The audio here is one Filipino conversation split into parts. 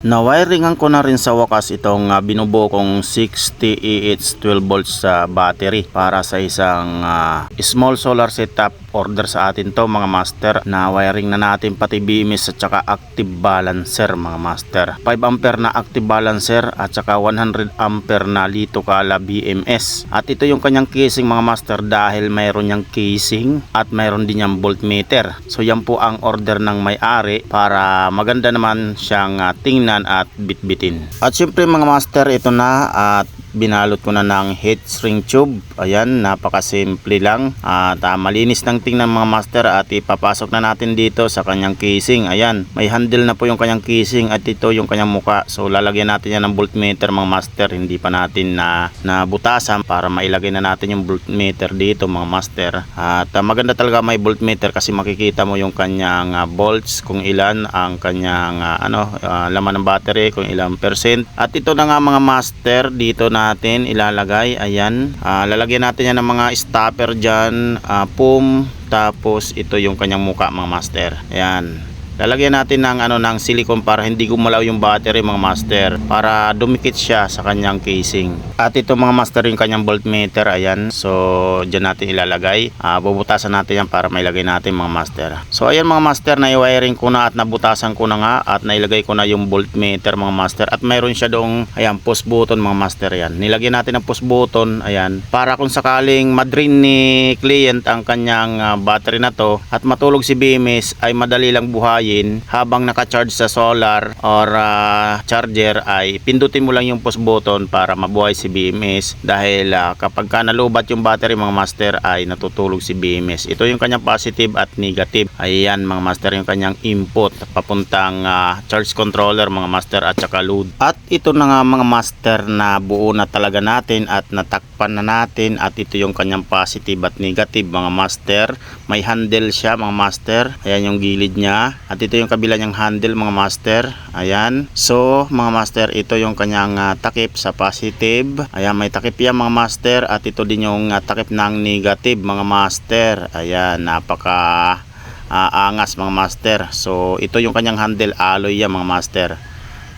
Nawiringan ko na rin sa wakas itong uh, binubuo kong 60 EH 12 volts sa battery para sa isang ah, small solar setup order sa atin to mga master. Na wiring na natin pati BMS at saka active balancer mga master. 5 ampere na active balancer at saka 100 ampere na lito kala BMS at ito yung kanyang casing mga master dahil mayroon niyang casing at mayroon din niyang voltmeter. So yan po ang order ng may-ari para maganda naman siyang ah, tingnan at bitbitin. At syempre mga master ito na at binalot ko na ng heat shrink tube. Ayan napakasimple lang. At ah, malinis ng tingnan mga master at ipapasok na natin dito sa kanyang casing. Ayan may handle na po yung kanyang casing at ito yung kanyang muka. So lalagyan natin yan ng voltmeter mga master. Hindi pa natin na nabutasan para mailagay na natin yung voltmeter dito mga master. At ah, maganda talaga may voltmeter kasi makikita mo yung kanyang ah, volts kung ilan ang kanyang ah, ano ah, laman ng battery kung ilang percent. At ito na nga mga master dito natin ilalagay. Ayan. Ah, lalagyan natin yan ng mga stopper dyan ah, pum tapos ito yung kanyang muka mga master. Ayan Lalagyan natin ng ano ng silicone para hindi gumalaw yung battery mga master para dumikit siya sa kanyang casing. At ito mga master yung kanyang voltmeter ayan. So diyan natin ilalagay. Ah, bubutasan natin yan para mailagay natin mga master. So ayan mga master na i-wiring ko na at nabutasan ko na nga at nailagay ko na yung voltmeter mga master at mayroon siya doong ayan push button mga master yan. Nilagyan natin ng push button ayan para kung sakaling madrin ni client ang kanyang ah, battery na to at matulog si BMS ay madali lang buhayin habang naka-charge sa solar or ah, charger ay pindutin mo lang yung push button para mabuhay si BMS dahil ah, kapag ka nalubat yung battery mga master ay natutulog si BMS ito yung kanyang positive at negative. Ayan mga master yung kanyang input papuntang ah, charge controller mga master at saka load. At ito na nga mga master na buo na talaga natin at natakpan na natin at ito yung kanyang positive at negative mga master. May handle siya mga master. Ayan yung gilid niya at ito yung kabila niyang handle mga master. Ayan. So mga master ito yung kanyang ah, takip sa positive. Ayan may takip yan mga master. At ito din yung ah, takip ng negative mga master. Ayan napaka ah, angas mga master. So ito yung kanyang handle alloy yan mga master.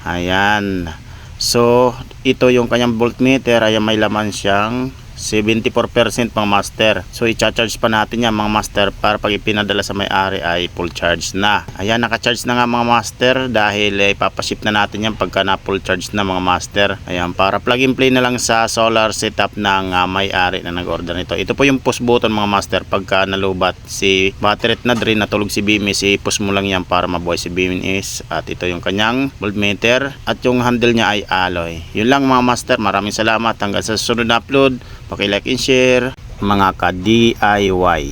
Ayan. So ito yung kanyang voltmeter. Ayan may laman siyang 74% mga master. So i-charge pa natin yan mga master para pag ipinadala sa may-ari ay full charge na. Ayan naka-charge na nga mga master dahil eh, ipapaship na natin yan pagka na full charge na mga master. Ayan para plug and play na lang sa solar setup ng ah, may-ari na nag-order nito. Ito po yung push button mga master pagka nalubat si battery na drain natulog si BMS i-push mo lang yan para mabuhay si BMS at ito yung kanyang voltmeter at yung handle niya ay alloy. Yun lang mga master maraming salamat hanggang sa susunod na upload. Paki-like and share mga ka-DIY.